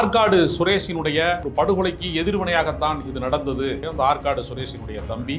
ஆற்காடு சுரேஷினுடைய ஒரு படுகொலைக்கு எதிர்வினையாகத்தான் இது நடந்தது. அந்த ஆற்காடு சுரேஷினுடைய தம்பி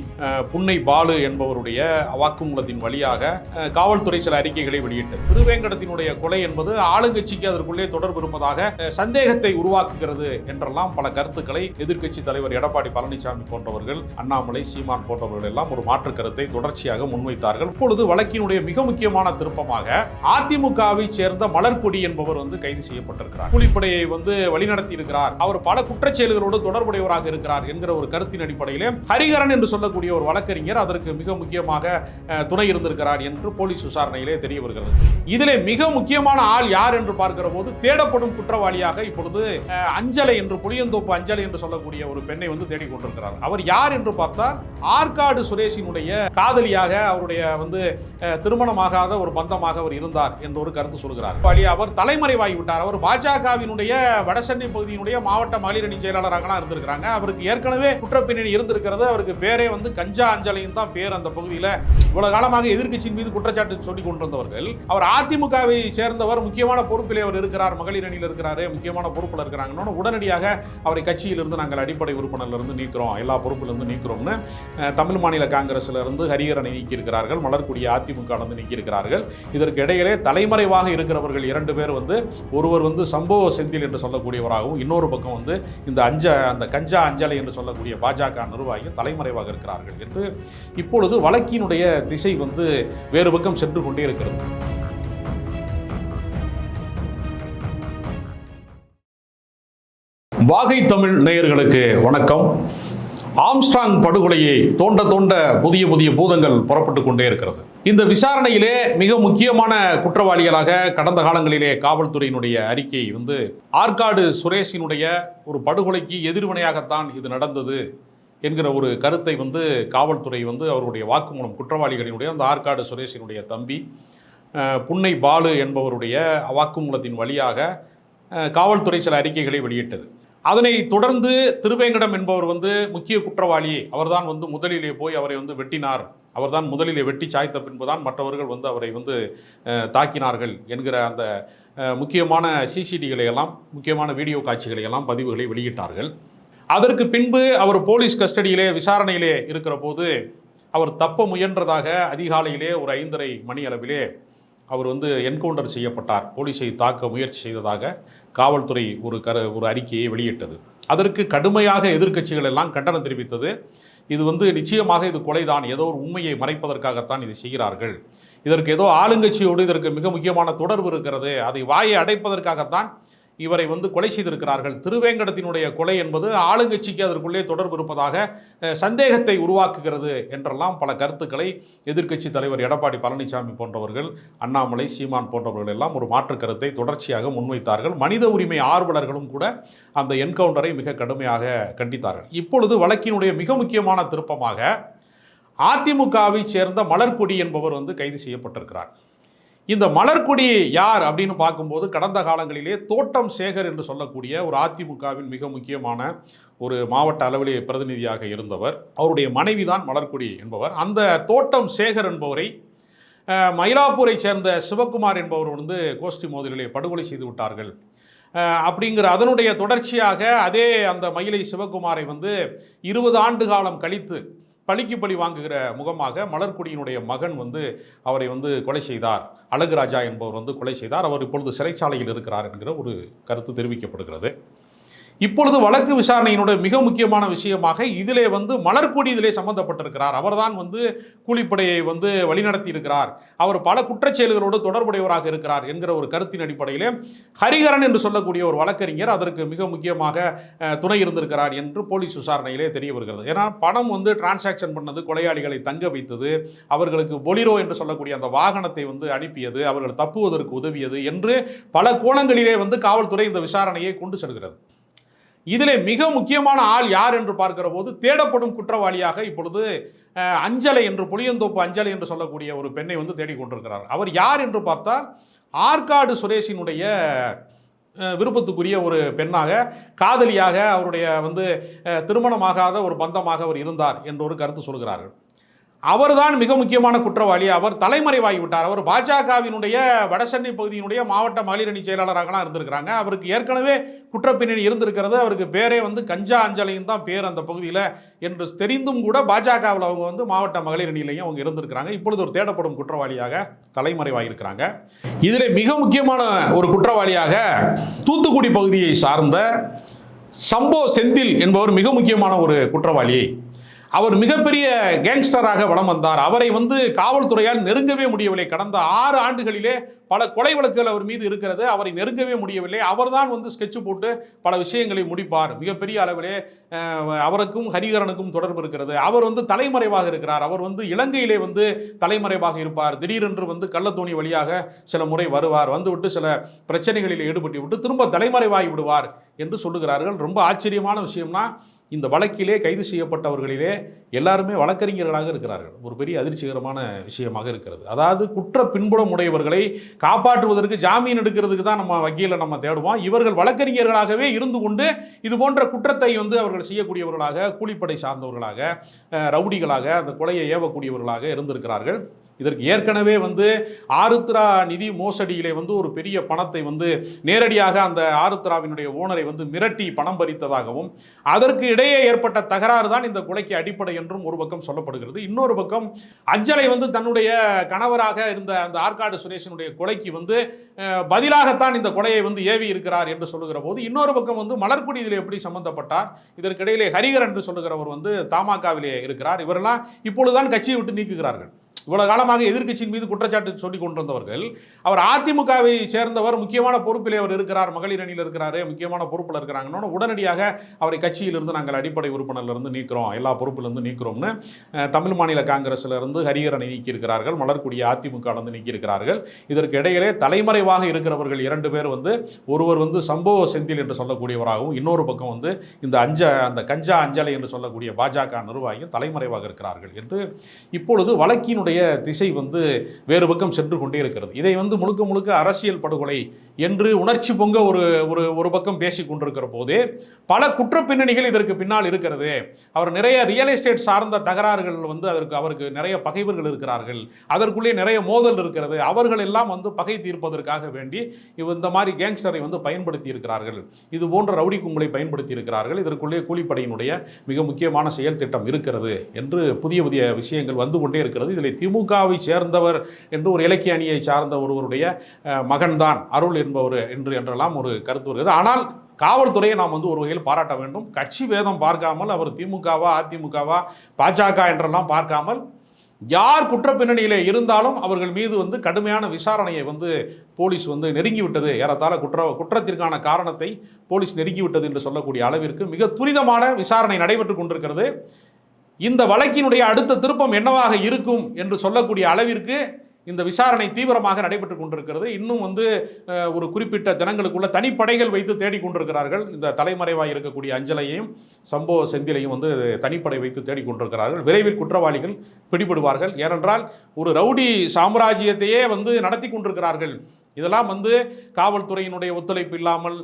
புன்னை பாலு என்பவருடைய வாக்குமூலத்தின் வழியாக காவல்துறை சில அறிக்கைகளை வெளியிட்டது. திருவேங்கடத்தினுடைய கொலை என்பது ஆளுங்கட்சிக்கு அதற்குள்ளே தொடர்பு இருப்பதாக சந்தேகத்தை உருவாக்குகிறது என்றெல்லாம் பல கருத்துக்களை எதிர்க்கட்சி தலைவர் எடப்பாடி பழனிசாமி போன்றவர்கள் அண்ணாமலை சீமான் போன்றவர்கள் எல்லாம் ஒரு மாற்று கருத்தை தொடர்ச்சியாக முன்வைத்தார்கள். இப்பொழுது வழக்கினுடைய மிக முக்கியமான திருப்பமாக அதிமுகவை சேர்ந்த மலர்கொடி என்பவர் வந்து கைது செய்யப்பட்டிருக்கிறார். கூலிப்படையை வந்து வழிநடத்தி இருக்கிறார் அவர் பல குற்றச்செயல்களோடு தொடர்புடையவராக இருக்கிறார் என்கிற ஒரு கருத்தின் அடிப்படையிலே ஹரிகரன் என்று சொல்லக்கூடிய ஒரு வழக்கறிஞர் அதற்கு மிக முக்கியமாக துணை இருந்திருக்கிறார் என்று போலீஸ் விசாரணையிலே தெரிய வருகிறது இதிலே மிக முக்கியமான ஆள் யார் என்று பார்க்கிற போது தேடப்படும் குற்றவாளியாக இப்பொழுது அஞ்சலை என்று புளியந்தோப்பு அஞ்சலை என்று சொல்லக்கூடிய ஒரு பெண்ணை வந்து தேடிக்கொண்டிருக்கிறார். அவர் யார் என்று பார்த்தால் ஆற்காடு சுரேஷினுடைய காதலியாக அவருடைய வந்து திருமணமாகாத ஒரு பந்தமாக அவர் இருந்தார் என்ற ஒரு கருத்து சொல்கிறார். அவர் தலைமறைவாகி விட்டார். அவர் பாஜகவினுடைய வட வடசென்னை பகுதியினுடைய மாவட்ட மகளிர் அணி செயலாளராகலாம் இருந்திருக்கிறாங்க. அவருக்கு ஏற்கனவே குற்றப்பின்னணி இருந்திருக்கிறது. அவருக்கு பேரே வந்து கஞ்சா அஞ்சலையும் தான் பேர் அந்த பகுதியில். இவ்வளவு காலமாக எதிர்க்கட்சியின் மீது குற்றச்சாட்டு சொல்லி கொண்டிருந்தவர்கள். அவர் அதிமுகவை சேர்ந்தவர் முக்கியமான பொறுப்பிலே அவர் இருக்கிறார் மகளிர் அணியில் இருக்கிறாரு முக்கியமான பொறுப்பில் இருக்கிறாங்கன்னு உடனடியாக அவரை கட்சியிலிருந்து நாங்கள் அடிப்படை உறுப்பினர்லேருந்து நீக்கிறோம். எல்லா பொறுப்பிலிருந்து நீக்கிறோம்னு தமிழ் மாநில காங்கிரஸ்ல இருந்து ஹரிஹரனை நீக்கியிருக்கிறார்கள். மலர்குடி அதிமுக இருந்து நீக்கியிருக்கிறார்கள். இதற்கு இடையிலே தலைமறைவாக இருக்கிறவர்கள் இரண்டு பேர் வந்து ஒருவர் வந்து சம்பவ செந்தில் என்று சொல்லக்கூடியவராகவும் இன்னொரு பக்கம் வந்து இந்த அஞ்ச அந்த கஞ்சா அஞ்சலை என்று சொல்லக்கூடிய பாஜக நிர்வாகியும் தலைமறைவாக இருக்கிறார்கள் என்று இப்பொழுது வழக்கினுடைய திசை வந்து வேறு பக்கம் சென்று கொண்டே இருக்கிறது. வாகை தமிழ் நேயர்களுக்கு வணக்கம். ஆம்ஸ்ட்ராங் படுகொலையை தோண்ட தோண்ட புதிய புதிய பூதங்கள் புறப்பட்டு கொண்டே இருக்கிறது. இந்த விசாரணையிலே மிக முக்கியமான குற்றவாளிகளாக கடந்த காலங்களிலே காவல்துறையினுடைய அறிக்கை வந்து ஆற்காடு சுரேஷினுடைய ஒரு படுகொலைக்கு எதிர்வினையாகத்தான் இது நடந்தது என்கிற ஒரு கருத்தை வந்து காவல்துறை வந்து அவருடைய வாக்குமூலம் குற்றவாளிகளினுடைய அந்த ஆற்காடு சுரேஷினுடைய தம்பி புன்னை பாலு என்பவருடைய வாக்குமூலத்தின் வழியாக காவல்துறை சில அறிக்கைகளை வெளியிட்டது. அதனை தொடர்ந்து திருவேங்கடம் என்பவர் வந்து முக்கிய குற்றவாளி. அவர்தான் வந்து முதலிலே போய் அவரை வந்து வெட்டினார். அவர்தான் முதலிலே வெட்டி சாய்த்த பின்புதான் மற்றவர்கள் வந்து அவரை வந்து தாக்கினார்கள் என்கிற அந்த முக்கியமான சிசிடிகளை எல்லாம் முக்கியமான வீடியோ காட்சிகளை எல்லாம் பதிவுகளை வெளியிட்டார்கள். அதற்கு பின்பு அவர் போலீஸ் கஸ்டடியிலே விசாரணையிலே இருக்கிற போது அவர் தப்ப முயன்றதாக அதிகாலையிலே ஒரு ஐந்தரை மணி அளவிலே அவர் வந்து என்கவுண்டர் செய்யப்பட்டார். போலீஸை தாக்க முயற்சி செய்ததாக காவல்துறை ஒரு கரு ஒரு அறிக்கையை வெளியிட்டது. அதற்கு கடுமையாக எதிர்க்கட்சிகள் எல்லாம் கண்டனம் தெரிவித்தது. இது வந்து நிச்சயமாக இது கொலைதான். ஏதோ ஒரு உண்மையை மறைப்பதற்காகத்தான் இதை செய்கிறார்கள். இதற்கு ஏதோ ஆளுங்கட்சியோடு இதற்கு மிக முக்கியமான தொடர்பு இருக்கிறது. அதை வாயை அடைப்பதற்காகத்தான் இவரை வந்து கொலை செய்திருக்கிறார்கள். திருவேங்கடத்தினுடைய கொலை என்பது ஆளுங்கட்சிக்கு அதற்குள்ளே தொடர்பு இருப்பதாக சந்தேகத்தை உருவாக்குகிறது என்றெல்லாம் பல கருத்துக்களை எதிர்க்கட்சி தலைவர் எடப்பாடி பழனிசாமி போன்றவர்கள் அண்ணாமலை சீமான் போன்றவர்கள் எல்லாம் ஒரு மாற்று கருத்தை தொடர்ச்சியாக முன்வைத்தார்கள். மனித உரிமை ஆர்வலர்களும் கூட அந்த என்கவுண்டரை மிக கடுமையாக கண்டித்தார்கள். இப்பொழுது வழக்கினுடைய மிக முக்கியமான திருப்பமாக அதிமுகவை சேர்ந்த மலர்கொடி என்பவர் வந்து கைது செய்யப்பட்டிருக்கிறார். இந்த மலர்கொடி யார் அப்படின்னு பார்க்கும்போது கடந்த காலங்களிலே தோட்டம் சேகர் என்று சொல்லக்கூடிய ஒரு அதிமுகவின் மிக முக்கியமான ஒரு மாவட்ட அளவிலே பிரதிநிதியாக இருந்தவர். அவருடைய மனைவி தான் மலர்கொடி என்பவர். அந்த தோட்டம் சேகர் என்பவரை மயிலாப்பூரை சேர்ந்த சிவகுமார் என்பவர் வந்து கோஷ்டி மோதலிலே படுகொலை செய்து விட்டார்கள். அப்படிங்கிற அதனுடைய தொடர்ச்சியாக அதே அந்த மயிலை சிவகுமாரை வந்து இருபது ஆண்டு காலம் கழித்து பழிக்கு பழி வாங்குகிற முகமாக மலர்கொடியினுடைய மகன் வந்து அவரை வந்து கொலை செய்தார். அழகுராஜா என்பவர் வந்து கொலை செய்தார். அவர் இப்பொழுது சிறைச்சாலையில் இருக்கிறார் என்கிற ஒரு கருத்து தெரிவிக்கப்படுகிறது. இப்பொழுது வழக்கு விசாரணையினுடைய மிக முக்கியமான விஷயமாக இதிலே வந்து மலர்கொடி இதிலே சம்பந்தப்பட்டிருக்கிறார். அவர்தான் வந்து கூலிப்படையை வந்து வழிநடத்தி இருக்கிறார் அவர் பல குற்றச்செயல்களோடு தொடர்புடையவராக இருக்கிறார் என்கிற ஒரு கருத்தின் அடிப்படையிலே ஹரிகரன் என்று சொல்லக்கூடிய ஒரு வழக்கறிஞர் அதற்கு மிக முக்கியமாக துணை இருந்திருக்கிறார் என்று போலீஸ் விசாரணையிலே தெரிய வருகிறது. ஏன்னா பணம் வந்து டிரான்சாக்ஷன் பண்ணது கொலையாளிகளை தங்க வைத்தது அவர்களுக்கு பொலிரோ என்று சொல்லக்கூடிய அந்த வாகனத்தை வந்து அனுப்பியது அவர்கள் தப்புவதற்கு உதவியது என்று பல கோணங்களிலே வந்து காவல்துறை இந்த விசாரணையை கொண்டு செல்கிறது. இதிலே மிக முக்கியமான ஆள் யார் என்று பார்க்கிற போது தேடப்படும் குற்றவாளியாக இப்பொழுது அஞ்சலை என்று புளியந்தோப்பு அஞ்சலை என்று சொல்லக்கூடிய ஒரு பெண்ணை வந்து தேடிக்கொண்டிருக்கிறார் அவர் யார் என்று பார்த்தால் ஆற்காடு சுரேஷினுடைய விருப்பத்துக்குரிய ஒரு பெண்ணாக காதலியாக அவருடைய வந்து திருமணமாகாத ஒரு பந்தமாக அவர் இருந்தார் என்று ஒரு கருத்து சொல்கிறார்கள். அவர்தான் மிக முக்கியமான குற்றவாளி. அவர் தலைமறைவாகி விட்டார். அவர் பாஜகவினுடைய வடசென்னை பகுதியினுடைய மாவட்ட மகளிரணி செயலாளராகலாம் இருந்திருக்கிறாங்க. அவருக்கு ஏற்கனவே குற்றப்பின்னணி இருந்திருக்கிறது. அவருக்கு பேரே வந்து கஞ்சா அஞ்சலையும் தான் பேர் அந்த பகுதியில். என்று தெரிந்தும் கூட பாஜகவில் அவங்க வந்து மாவட்ட மகளிரணியிலையும் அவங்க இருந்திருக்கிறாங்க. இப்பொழுது ஒரு தேடப்படும் குற்றவாளியாக தலைமறைவாகியிருக்கிறாங்க இதில் மிக முக்கியமான ஒரு குற்றவாளியாக தூத்துக்குடி பகுதியை சார்ந்த சம்போ செந்தில் என்பவர் மிக முக்கியமான ஒரு குற்றவாளி அவர் மிகப்பெரிய கேங்ஸ்டராக வலம் வந்தார். அவரை வந்து காவல்துறையால் நெருங்கவே முடியவில்லை. கடந்த ஆறு ஆண்டுகளிலே பல கொலை வழக்குகள் அவர் மீது இருக்கிறது. அவரை நெருங்கவே முடியவில்லை. அவர்தான் வந்து ஸ்கெட்ச் போட்டு பல விஷயங்களை முடிப்பார். மிகப்பெரிய அளவிலே அவருக்கும் ஹரிகரனுக்கும் தொடர்பு இருக்கிறது. அவர் வந்து தலைமறைவாக இருக்கிறார். அவர் வந்து இலங்கையிலே வந்து தலைமறைவாக இருப்பார். திடீரென்று வந்து கள்ளத்தோணி வழியாக சில முறை வருவார். வந்துவிட்டு சில பிரச்சனைகளில் ஈடுபட்டு விட்டு திரும்ப தலைமறைவாகி விடுவார் என்று சொல்லுகிறார்கள். ரொம்ப ஆச்சரியமான விஷயம்னா இந்த வழக்கிலே கைது செய்யப்பட்டவர்களிலே எல்லாருமே வழக்கறிஞர்களாக இருக்கிறார்கள். ஒரு பெரிய அதிர்ச்சிகரமான விஷயமாக இருக்கிறது. அதாவது குற்ற பின்புலம் உடையவர்களை காப்பாற்றுவதற்கு ஜாமீன் எடுக்கிறதுக்கு தான் நம்ம வக்கீலை நம்ம தேடுவோம். இவர்கள் வழக்கறிஞர்களாகவே இருந்து கொண்டு இது போன்ற குற்றத்தை வந்து அவர்கள் செய்யக்கூடியவர்களாக கூலிப்படை சார்ந்தவர்களாக ரவுடிகளாக அந்த கொலையை ஏவக்கூடியவர்களாக இருந்திருக்கிறார்கள். இதற்கு ஏற்கனவே வந்து ஆருத்ரா நிதி மோசடியிலே வந்து ஒரு பெரிய பணத்தை வந்து நேரடியாக அந்த ஆருத்ராவினுடைய ஓனரை வந்து மிரட்டி பணம் பறித்ததாகவும் அதற்கு இடையே ஏற்பட்ட தகராறு தான் இந்த கொலைக்கு அடிப்படை என்றும் ஒரு பக்கம் சொல்லப்படுகிறது. இன்னொரு பக்கம் அஞ்சலை வந்து தன்னுடைய கணவராக இருந்த அந்த ஆற்காடு சுரேஷனுடைய கொலைக்கு வந்து பதிலாகத்தான் இந்த கொலையை வந்து ஏவி இருக்கிறார் என்று சொல்லுகிற போது இன்னொரு பக்கம் வந்து மலர்குடி இதில் எப்படி சம்பந்தப்பட்டார்? இதற்கிடையிலே ஹரிகர் என்று சொல்லுகிறவர் வந்து தமாகாவிலே இருக்கிறார். இவரெல்லாம் இப்பொழுதுதான் கட்சியை விட்டு நீக்குகிறார்கள். இவ்வளவு காலமாக எதிர்க்கட்சியின் மீது குற்றச்சாட்டு சொல்லி கொண்டிருந்தவர்கள் அவர் அதிமுகவை சேர்ந்தவர் முக்கியமான பொறுப்பிலே அவர் இருக்கிறார் மகளிர் அணியில் இருக்கிறாரு முக்கியமான பொறுப்பில் இருக்கிறாங்கன்னு உடனடியாக அவரை கட்சியிலிருந்து நாங்கள் அடிப்படை உறுப்பினர்லேருந்து நீக்கிறோம் எல்லா பொறுப்பிலிருந்து நீக்கிறோம்னு தமிழ் மாநில காங்கிரஸ்ல இருந்து நீக்கியிருக்கிறார்கள் மலர்குடிய அதிமுக நீக்கியிருக்கிறார்கள். இதற்கு இடையிலே தலைமறைவாக இருக்கிறவர்கள் இரண்டு பேர் வந்து ஒருவர் வந்து சம்பவ செந்தில் என்று சொல்லக்கூடியவராகவும் இன்னொரு பக்கம் வந்து இந்த அஞ்ச அந்த கஞ்சா அஞ்சலை என்று சொல்லக்கூடிய பாஜக நிர்வாகியும் தலைமறைவாக இருக்கிறார்கள் என்று இப்பொழுது வழக்கின் வழக்கினுடைய திசை வந்து வேறு பக்கம் சென்று கொண்டே இருக்கிறது. இதை வந்து முழுக்க முழுக்க அரசியல் படுகொலை என்று உணர்ச்சி பொங்க ஒரு ஒரு ஒரு பக்கம் பேசி கொண்டிருக்கிற போதே பல குற்ற பின்னணிகள் இதற்கு பின்னால் இருக்கிறது. அவர் நிறைய ரியல் எஸ்டேட் சார்ந்த தகராறுகள் வந்து அதற்கு அவருக்கு நிறைய பகைவர்கள் இருக்கிறார்கள். அதற்குள்ளே நிறைய மோதல் இருக்கிறது. அவர்கள் எல்லாம் வந்து பகை தீர்ப்பதற்காக வேண்டி இந்த மாதிரி கேங்ஸ்டரை வந்து பயன்படுத்தி இருக்கிறார்கள் இது போன்ற ரவுடி கும்பலை பயன்படுத்தி இருக்கிறார்கள் இதற்குள்ளே கூலிப்படையினுடைய மிக முக்கியமான செயல் திட்டம் இருக்கிறது என்று புதிய புதிய விஷயங்கள் வந்து கொண்டே இருக்கிறது. இதில் திமுகவை சேர்ந்தவர் என்று ஒரு இலக்கிய அணியை சார்ந்த ஒருவருடைய மகன்தான் அருள் என்பவர் என்று என்றெல்லாம் ஒரு கருத்து வருகிறது. ஆனால் காவல்துறையை நாம் வந்து ஒரு வகையில் பாராட்ட வேண்டும். கட்சி வேதம் பார்க்காமல் அவர் திமுகவா அதிமுகவா பாஜக என்றெல்லாம் பார்க்காமல் யார் குற்ற பின்னணியில் இருந்தாலும் அவர்கள் மீது வந்து கடுமையான விசாரணையை வந்து போலீஸ் வந்து நெருங்கிவிட்டது. ஏறத்தாழ குற்ற குற்றத்திற்கான காரணத்தை போலீஸ் நெருங்கிவிட்டது என்று சொல்லக்கூடிய அளவிற்கு மிக துரிதமான விசாரணை நடைபெற்று கொண்டிருக்கிறது. இந்த வழக்கினுடைய அடுத்த திருப்பம் என்னவாக இருக்கும் என்று சொல்லக்கூடிய அளவிற்கு இந்த விசாரணை தீவிரமாக நடைபெற்று கொண்டிருக்கிறது. இன்னும் வந்து ஒரு குறிப்பிட்ட தினங்களுக்குள்ள தனிப்படைகள் வைத்து தேடிக்கொண்டிருக்கிறார்கள் இந்த தலைமறைவாக இருக்கக்கூடிய அஞ்சலையும் சம்பவ செந்திலையும் வந்து தனிப்படை வைத்து தேடிக்கொண்டிருக்கிறார்கள் விரைவில் குற்றவாளிகள் பிடிபடுவார்கள். ஏனென்றால் ஒரு ரவுடி சாம்ராஜ்யத்தையே வந்து நடத்தி கொண்டிருக்கிறார்கள். இதெல்லாம் வந்து காவல்துறையினுடைய ஒத்துழைப்பு இல்லாமல்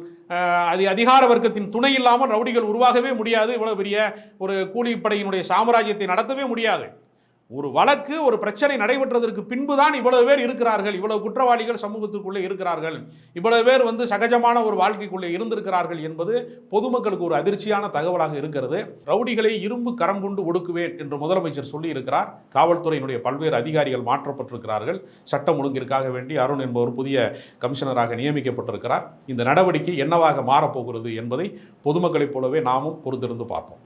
அது அதிகார வர்க்கத்தின் துணை இல்லாமல் ரவுடிகள் உருவாகவே முடியாது. இவ்வளவு பெரிய ஒரு கூலிப்படையினுடைய சாம்ராஜ்யத்தை நடத்தவே முடியாது. ஒரு வழக்கு ஒரு பிரச்சனை நடைபெற்றதற்கு பின்புதான் இவ்வளவு பேர் இருக்கிறார்கள். இவ்வளவு குற்றவாளிகள் சமூகத்துக்குள்ளே இருக்கிறார்கள். இவ்வளவு பேர் வந்து சகஜமான ஒரு வாழ்க்கைக்குள்ளே இருந்திருக்கிறார்கள் என்பது பொதுமக்களுக்கு ஒரு அதிர்ச்சியான தகவலாக இருக்கிறது. ரவுடிகளை இரும்பு கரம் கொண்டு ஒடுக்குவேன் என்று முதலமைச்சர் சொல்லி இருக்கிறார் காவல்துறையினுடைய பல்வேறு அதிகாரிகள் மாற்றப்பட்டிருக்கிறார்கள். சட்டம் ஒழுங்கிற்காக வேண்டி அருண் என்பவர் புதிய கமிஷனராக நியமிக்கப்பட்டிருக்கிறார். இந்த நடவடிக்கை என்னவாக மாறப்போகிறது என்பதை பொதுமக்களைப் போலவே நாமும் பொறுத்திருந்து பார்ப்போம்.